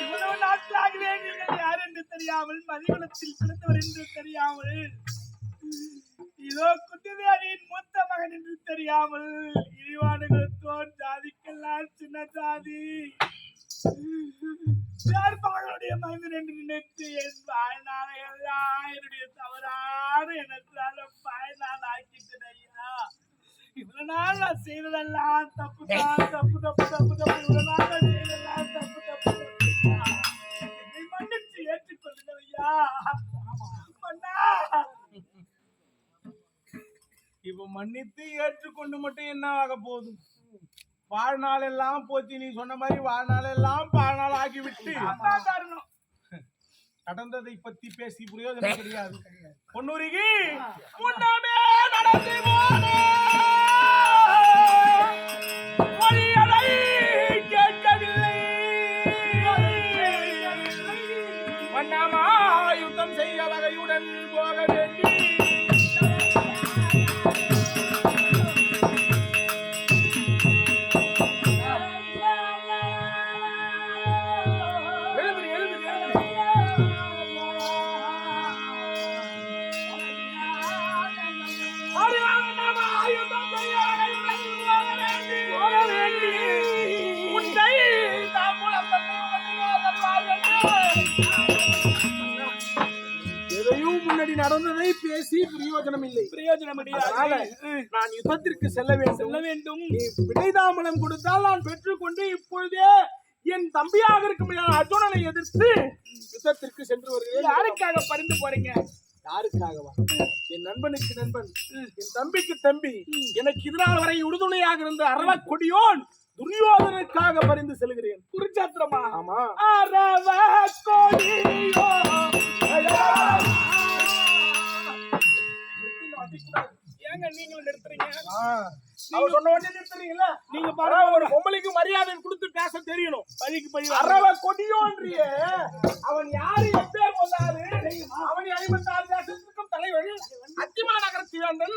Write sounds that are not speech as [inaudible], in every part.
இவ்வளவு நாட்களாகவே நீங்கள் யார் என்று தெரியாமல் மதிகுலத்தில் பிறந்தவர் என்று தெரியாமல் இதோ குட்டிவேலியின் மூத்த மகன் என்று தெரியாமல் இழிவானுகளுக்கோன் ஜாதிக்கெல்லாம் சின்ன ஜாதி. நாள் நான் செய்ததெல்லாம் தப்பு தான் தப்பு தப்பு தப்பு தப்பு. இவ்வளவு நாள் நான் செய்ததெல்லாம் தப்பு தப்பு. என்னை மன்னிச்சு ஏற்றுக்கொள்ளுங்கள் ஐயா மன்னா. இப்ப மன்னித்து ஏற்றுக்கொண்டு மட்டும் என்ன ஆக போகுது? வாழ்நாள் எல்லாம் போச்சு நீ சொன்ன மாதிரி வாழ்நாள் எல்லாம் வாழ்நாள் ஆகிவிட்டு. காரணம் நடந்ததை பத்தி பேசி பிரயோஜனம் கிடையாது பொன்னுருகி முன்னமே நடந்து பிரயோஜனம் நான் யுத்தத்திற்கு செல்ல வேண்டும். செல்ல வேண்டும். நீ விடைதாமலம் கொடுத்தால் நான் பெற்றுக்கொண்டு இப்பொழுதே என் தம்பியாக இருக்கும் அர்ஜுனனை எதிர்த்து யுத்தத்திற்கு சென்று வருகிறேன். யாருக்காக பறிந்து போறீங்க? யாருக்காகவா? என் நண்பனுக்கு நண்பன் என் தம்பிக்கு தம்பி எனக்கு இதனால் வரை உறுதுணையாக இருந்த அரவ கொடியோன் துரியோதனுக்காக பரிந்து செல்கிறேன். குருச்சத்திரமா? ஆமா. அரவ ஏங்க நீங்களும் நிறுத்துறீங்க. அவர் சொன்ன உடனே நிறுத்துறீங்களா? நீங்க பாருங்க. ஒரு பொம்பளைக்கு மரியாதை கொடுத்து பேச தெரியணும். பழிக்கு பழி அரவ கொடியோன்றிய. அவன் யாரு? எப்பேர் வந்தாரு அவன் ஐம்பத்தாறு தேசத்துக்கும் தலைவன் அத்திமா நகரத்தி வேந்தன்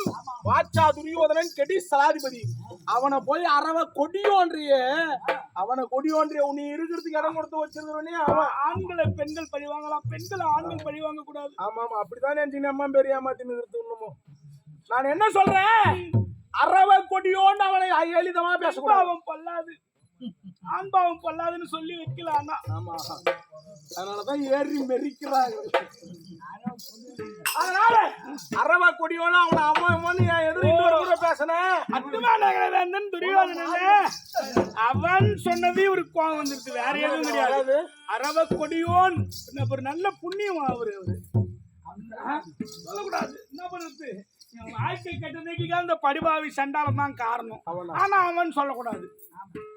வாச்சா துரியோதனன் கெடி சலாதிபதி. அவனை போய் அரவ கொடியோன்றிய. அவனை கொடியோன்றிய உன்னை இருக்கிறதுக்கு இடம் கொடுத்து வச்சிருந்தவனே அவன். ஆண்களை பெண்கள் பழி வாங்கலாம். பெண்கள் ஆண்கள் பழி வாங்க கூடாது ஆமா ஆமா அப்படிதான் நினைச்சு அம்மா பெரிய ஏமாத்தி நிறுத்தணுமோ. நான் என்ன சொல்றேன்? அரவ கொடியோன்னு அவனை எளிதமா பேசக்கூடாது. பொல்லாது. ஆண் பாவம் பொல்லாதுன்னு சொல்லி வைக்கலாம் ஆமா. அதனாலதான் ஏறி மெரிக்கிறாங்க அதனால அரவ கொடியோட அவன அம்மா அம்மான்னு எதிர இன்னொரு முறை பேசினேன் அத்துமாநகரவேந்தன் துரியோதனன் அவன் சொன்னது ஒரு கோவம் வந்துருச்சு. வேற எதுவும் கிடையாது. அரவ கொடியோன். ஒரு நல்ல புண்ணியம் அவரு அவரு? சொல்லக்கூடாது. என்ன பண்றது என் வாழ்க்கை கெட்டதுக்கு அந்த படிபாவி சண்டாலம் தான் காரணம்? ஆனா அவன் சொல்லக்கூடாது.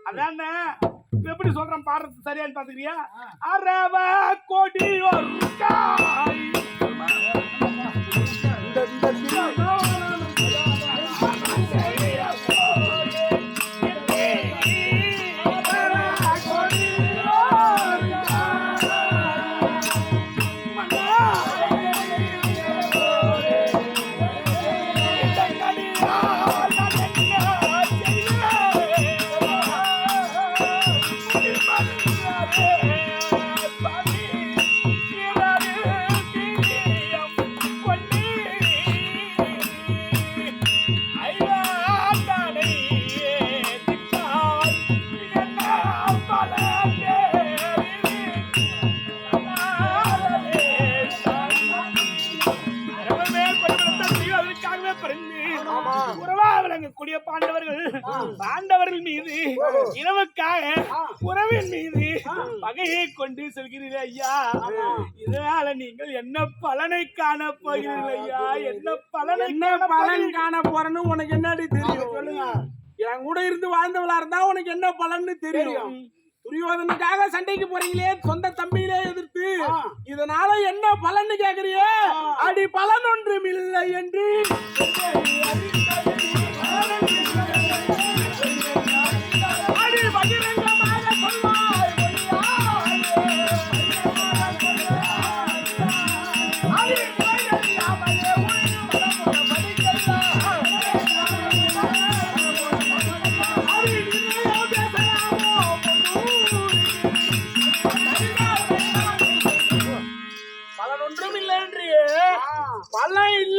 அதானே இப்ப எப்படி சொல்றான்? பாடுறது சரியான்னு பாத்துக்கிறியா? அரவ கொடியோன் காய். வழங்கக்கூடிய பாண்டவர்கள். பாண்டவர்கள் மீது இரவுக்காக உறவின் மீது பகையை கொண்டு செல்கிறீர்கள் ஐயா. இதனால நீங்கள் என்ன பலனை காண போகிறீர்கள் ஐயா? என்ன பலனை என்ன பலன்? காண போறேன்னு உனக்கு என்னடி தெரியும்? சொல்லுங்க. என் கூட இருந்து வாழ்ந்தவளா இருந்தா உனக்கு என்ன பலன்னு தெரியும்? துரியோதனுக்காக சண்டைக்கு போறீங்களே சொந்த தம்பியிலே எதிர்த்து? இதனால என்ன பலன்னு கேக்குறியே? அடி பலன் ஒன்றும் இல்லை என்று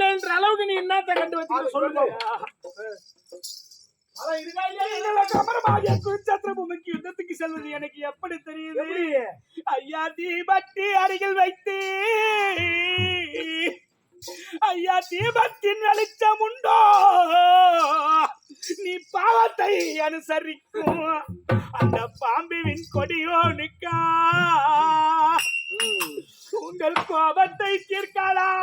இல்லைன்ற அளவுக்கு நீ என்னத்த கண்டு வச்சு சொல்லுங்க. யுத்தத்துக்கு செல்வது எனக்கு எப்படி தெரியுது? ஐயா தீபத்தி அருகில் வைத்து. ஐயா தீபத்தின் வெளிச்சம் உண்டோ? நீ பாவத்தை அனுசரிக்கும். அந்த பாம்புவின் கொடியோனுக்கா உங்கள் கோபத்தை தீர்க்கலாமா.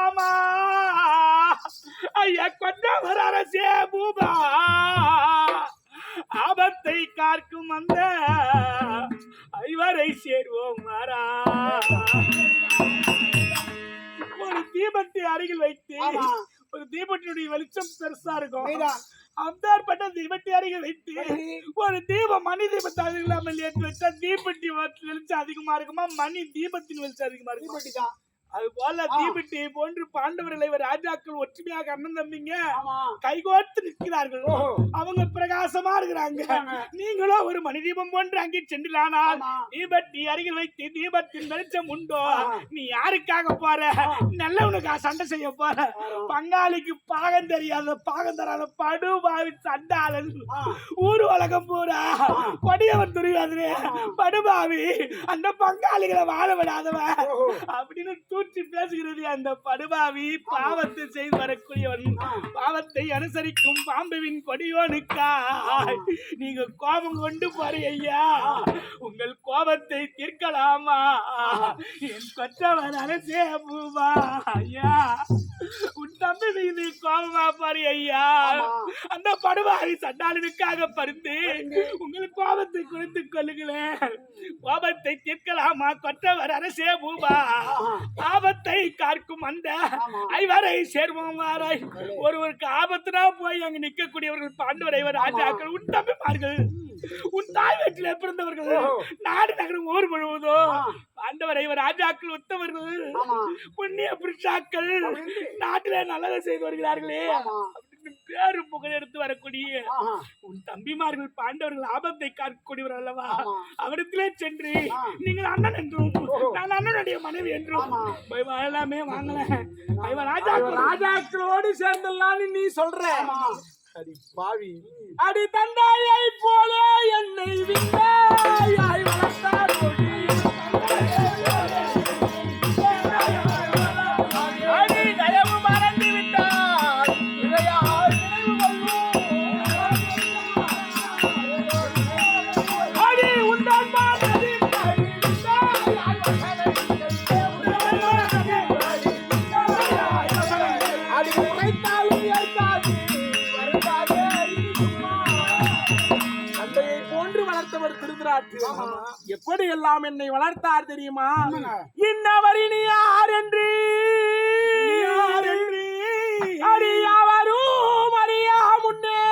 பெருசா இருக்கும் அந்தாற்பட்ட தீபத்தை அருகில் வைத்து ஒரு தீபம் மணி தீபத்தை அருகில் ஏற்றி வச்சா தீபத்தி வெளிச்சம் அதிகமா இருக்குமா? மணி தீபத்தின் வெளிச்சம் அதிகமா இருக்குமா? அது போல தீபெட்டியை போன்று பாண்டவர்களை ராஜாக்கள் ஒற்றுமையாக அண்ணன் தம்பிங்க கைகோர்த்து நிற்கிறார்கள். அவங்க பிரகாசமா இருக்கிறாங்க. நீங்களும் ஒரு மணி தீபம் போன்று அங்கே சென்றிலானால் தீபத்தி அருகில் வைத்து தீபத்தின் வெளிச்சம் உண்டோ? நீ யாருக்காக போற? நல்லவனுக்கா சண்டை செய்ய போற? பங்காளிக்கு பாகம் தெரியாத பாகம் தராத படுபாவி சண்டாளன். ஊர் உலகம் பூரா கொடியவன் துரியாதனே. படுபாவி அந்த பங்காளிகளை வாழ விடாதவன் அப்படின்னு கூற்றி பேசுகிறது அந்த படுபாவி பாவத்தை செய்து வரக்கூடியவன். பாவத்தை அனுசரிக்கும் பாம்புவின் கொடியோனுக்கா நீங்க கோபம் கொண்டு போறீ ஐயா. உங்கள் கோபத்தை தீர்க்கலாமா? என் கொற்றவர் அரசே பூவா ஐயா உன் தம்பி மீது கோபமா பாரு ஐயா. அந்த படுவாரி சண்டாளனுக்காக பருந்து உங்கள் கோபத்தை குறைத்துக் கொள்ளுங்களேன். கோபத்தை தீர்க்கலாமா? கொற்றவர் அரசே பூபா. ஆபத்தை காக்கும் அந்த ஐவரை சேர்வோம் வாராய். ஒருவருக்கு ஆபத்துனா போய் அங்க நிற்கக்கூடியவர்கள் பாண்டவர் ஐவர் ராஜாக்கள் உன் தம்பிமார்கள் உன் தாய் வீட்டில் பிறந்தவர்கள் நாடு நகரம் ஊர் முழுவதும் பாண்டவர் ஐவர் ராஜாக்கள் உத்தவர்கள் புண்ணிய புருஷாக்கள் நாட்டிலே நல்லதை செய்து வருகிறார்களே அப்படின்னு பேரு புகழ் எடுத்து வரக்கூடிய உன் தம்பிமார்கள் பாண்டவர்கள் ஆபத்தை காக்கக்கூடியவர் அல்லவா? அவரிடத்திலே சென்று நீங்கள் அண்ணன் என்றும் நான் அண்ணனுடைய மனைவி என்றும் வாழலாமே வாங்கல. ராஜாக்கள் ராஜாக்களோடு சேர்ந்தல்லான்னு நீ சொல்ற. அடி பாவி. அடி தந்தாயை போல என்னை விட்டாய். வளர்த்தார். எப்படி எல்லாம் என்னை வளர்த்தார் தெரியுமா? இன்னவர் இனி யார் என்று. அறியாவரும் அறியா முன்னே.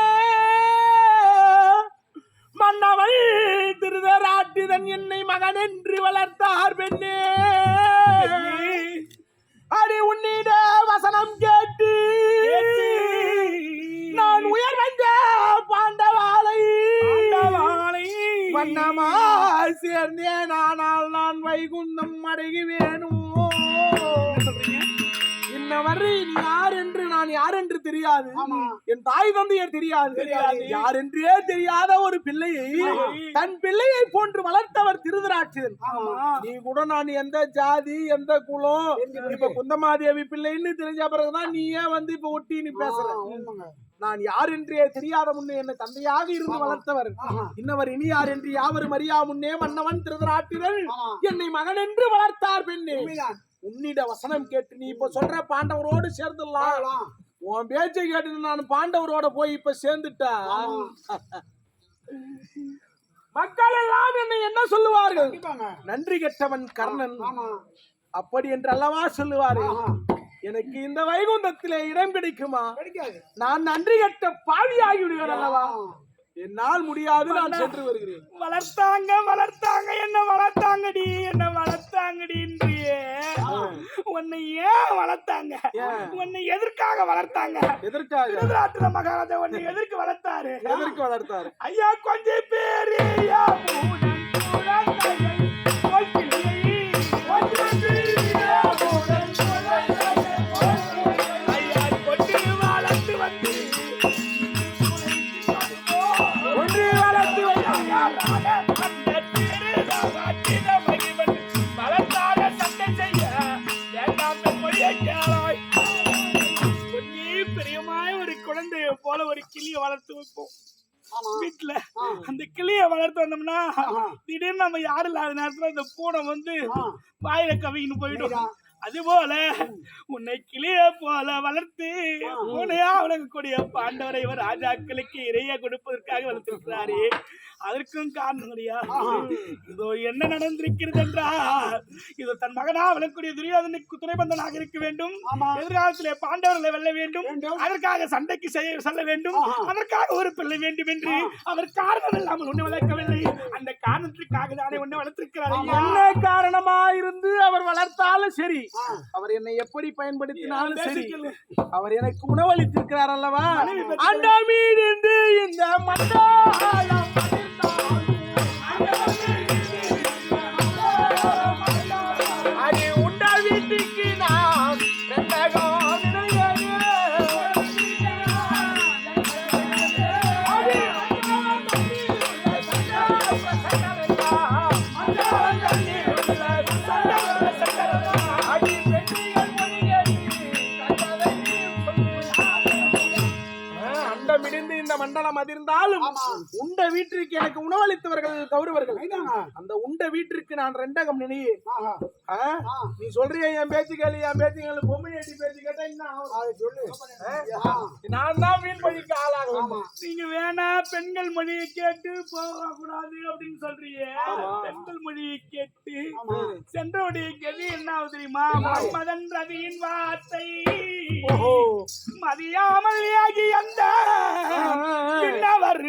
மன்னவள் திருதராட்டிதன் என்னை மகன் என்று வளர்த்தார் பெண்ணே. அடி உன்னிட வசனம் கேட்டு சேர்ந்தேன் ஆனால் நான் வைகுந்தம் அடைகுவேனும் இன்ன வரை நீ யார் என்று நான் யார் என்று தெரியாது ஆமா. என் தாய் தந்தையர் தெரியாது. தெரியாது. யார் என்றே தெரியாத ஒரு பிள்ளையை தன் பிள்ளையை போன்று வளர்த்தவர் திருதராட்சன். ஆமா. நீ கூட நான் எந்த ஜாதி எந்த குலம் இப்ப குந்தமாதேவி பிள்ளைன்னு தெரிஞ்ச பிறகுதான் நீ ஏன் வந்து இப்ப ஒட்டி நீ பேசுற. நான் யார் என்றே தெரியாத முன்னே என்னை தந்தையாக இருந்து வளர்த்தவர். இன்னவர் இனி யார் என்று யாவரும் அறியா முன்னே மன்னவன் திருதராட்டிரன். என்னை மகன் என்று வளர்த்தார் பெண்ணே. உன்னிட வசனம் கேட்டு நீ இப்ப சொல்ற பாண்டவரோடு சேர்ந்துடலாம். உன் பேச்சை கேட்டு நான் பாண்டவரோட போய் இப்ப சேர்ந்துட்டா மக்கள் எல்லாம் என்னை என்ன சொல்லுவார்கள். நன்றி கெட்டவன் கர்ணன். அப்படி என்று அல்லவா சொல்லுவார்கள். எனக்கு இந்த வைகுந்தத்திலே இடம் கிடைக்குமா. நான் நன்றி கெட்ட பாவியாகி விடுவேன் அல்லவா. என்னால் முடியாது நான் சென்று வருகிறேன். வளர்த்தாங்க வளர்த்தாங்க என்ன வளர்த்தாங்கடி என்ன வளர்த்தாங்கடின்றியே உன்னை ஏன் வளர்த்தாங்க? உன்னை எதற்காக வளர்த்தாங்க? எதற்காக? திருதராட்டிர மகாராஜா உன்னை [laughs] எதற்கு வளர்த்தாரு? எதற்கு வளர்த்தார்? ஐயா கொஞ்சம் பெரிய பூடன் போல ஒரு கிளியை வளர்த்து வைப்போம். வீட்டுல அந்த கிளிய வளர்த்து வந்தோம்னா திடீர்னு நம்ம யாரும் இல்லாத நேரத்துல இந்த பூனை வந்து வாயில கவின்னு போயிடும். அது போல உன்னை கிளிய போல வளர்த்து பூனையா வளர்க்கக்கூடிய பாண்டவரை இவர் ராஜாக்களுக்கு இறைய கொடுப்பதற்காக வளர்த்திருக்கிறாரே. அதற்கும் காரணம் கிடையாது இதோ என்ன நடந்திருக்கிறது என்றால் இது தன் மகனா விளக்கூடிய துரியோதனுக்கு துணைபந்தனாக இருக்க வேண்டும். எதிர்காலத்திலே பாண்டவர்களை வெல்ல வேண்டும். அதற்காக சண்டைக்கு செய்ய செல்ல வேண்டும். அதற்காக ஒரு பிள்ளை வேண்டும் என்று அவர் காரணம் இல்லாமல் ஒண்ணு வளர்க்கவில்லை. அந்த காரணத்திற்காக தானே ஒண்ணு வளர்த்திருக்கிறார். என்ன காரணமா இருந்து அவர் வளர்த்தாலும் சரி. அவர் என்னை எப்படி பயன்படுத்தினாலும் சரி. அவர் எனக்கு உணவளித்திருக்கிறார் அல்லவா? அண்டமீடிந்து இந்த மண்டாளம் அடி உணவளித்தவர்கள் கௌரவர்கள். அந்த உண்ட வீட்டிற்கு நான் ரெண்டகம் நினையே ஆ? நீ சொல்றிய என் பேச்சு கேளு என் பேச்சு கேளு. பொம்மை அடி பேச்சு கேட்டா என்ன ஆகும்? சொல்லு. ஆ? நான் தான் மீன் பழிக்க ஆளாகும். நீங்க வேணா பெண்கள் மொழியை கேட்டு போக கூடாது அப்படின்னு சொல்றீங்க. ஆமா. பெண்கள் மொழியை கேட்டு சென்றவுடைய கதி என்ன ஆகுது தெரியுமா? மதன் ரவியின் வார்த்தை. மதியாமல் ஆகி அந்த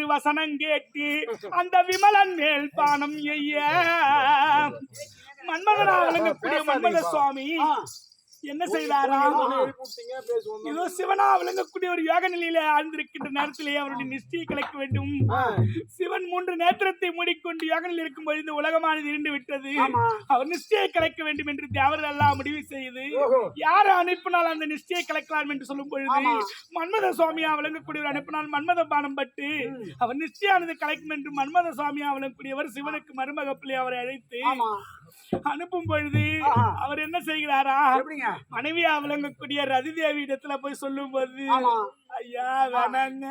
வசனம் கேட்டு அந்த விமலன் மேல் பானம் எய்ய. மன்மதனா விளங்கக்கூடிய மன்மத சுவாமி என்ன பேசுவோம் இதோ சிவனா விளங்கக்கூடிய ஒரு யோக நிலையில ஆழ்ந்திருக்கின்ற நேரத்திலே அவருடைய நிஷ்டையை கலைக்க வேண்டும். சிவன் மூன்று நேத்திரத்தை மூடிக்கொண்டு யோகனில் இருக்கும் பொழுது உலகமானது இருண்டு விட்டது. அவர் நிஷ்டையை கலைக்க வேண்டும் என்று தேவர்கள் எல்லாம் முடிவு செய்து யாரை அனுப்பினால் அந்த நிஷ்டையை கலைக்கலாம் என்று சொல்லும் பொழுது மன்மத சுவாமியா விளங்கக்கூடியவர் அனுப்பினால் மன்மத பானம் பட்டு அவர் நிஷ்டையானது கலைக்கும் என்று மன்மத சுவாமியா விளங்கக்கூடியவர் சிவனுக்கு மருமக பிள்ளை அவரை அழைத்து அனுப்பும் பொழுது அவர் என்ன செய்கிறாரா? மனைவியா விளங்கக்கூடிய ரதி தேவி இடத்துல போய் சொல்லும் போது ஐயா வேணாங்க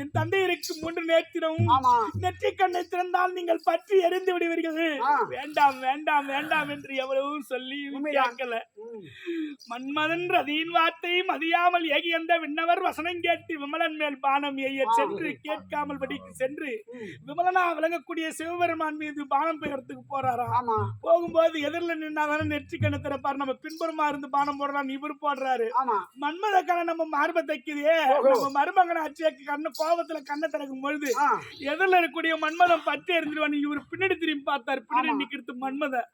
என் தந்தையருக்கு மூன்று நேத்திரம் நெற்றி கண்ணை திறந்தால் நீங்கள் பற்றி எரிந்து விடுவீர்கள். வேண்டாம் வேண்டாம் வேண்டாம் என்று எவ்வளவும் சொல்லி கேட்கல. மன்மதன் ரதியின் வார்த்தை மதியாமல் ஏகி அந்த விண்ணவர் வசனம் கேட்டு விமலன் மேல் பானம் எய்ய சென்று கேட்காமல் படிக்கு சென்று விமலனா விளங்கக்கூடிய சிவபெருமான் மீது பானம் பெயர்த்துக்கு போறாராம் போகும்போது எதிரில் நின்னாதானே நெற்றி கண்ணை திறப்பாரு. நம்ம பின்புறமா இருந்து பானம் போடலாம் இவர் போடுறாரு. மன்மத கண்ணை நம்ம மார்பை தைக்குதே. நம்ம மருமகன் ஆட்சியாக்கு கண்ணு கோபத்துல கண்ணை திறக்கும் பொழுது எதிரில் இருக்கக்கூடிய மன்மதன் பற்றி எரிஞ்சிருவான் இவர் பின்னாடி திரும்பி பார்த்தார். பின்னாடி நிக்கிறது மன்மதன்.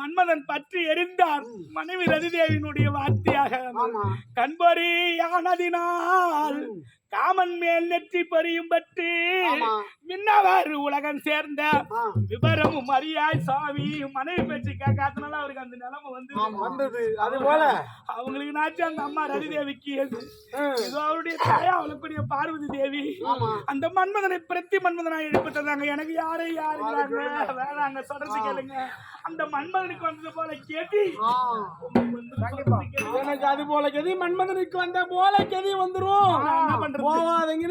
மன்மதன் பற்றி எரிந்தார் மனைவி ரதிதேவியினுடைய வார்த்தையாக கண்பொறி யானதினால் காமன் மேல் நெற்றி பறியும் பட்டு ஆமா. மின்னவர் உலகம் சேர்ந்த. விவரமும் மரியாய் சாமி மனைவி பேச்சு கேட்காதனால அவருக்கு அந்த நிலைமை வந்து வந்தது. அது போல அவங்களுக்கு நாச்சும் அந்த அம்மா ரதி தேவிக்கு ஏதோ அவருடைய தாயா அவளுக்குரிய பார்வதி தேவி. அந்த மன்மதனை பிரத்தி மன்மதனா எழுப்பி தந்தாங்க எனக்கு யாரு யாருங்கிறாங்க? வேணாங்க சொல்றது கேளுங்க. அந்த மன்மதனுக்கு வந்தது போல கேட்டி. எனக்கு அது போல கதி மன்மதனுக்கு வந்த போல கதி வந்துரும்? போவாதீங்க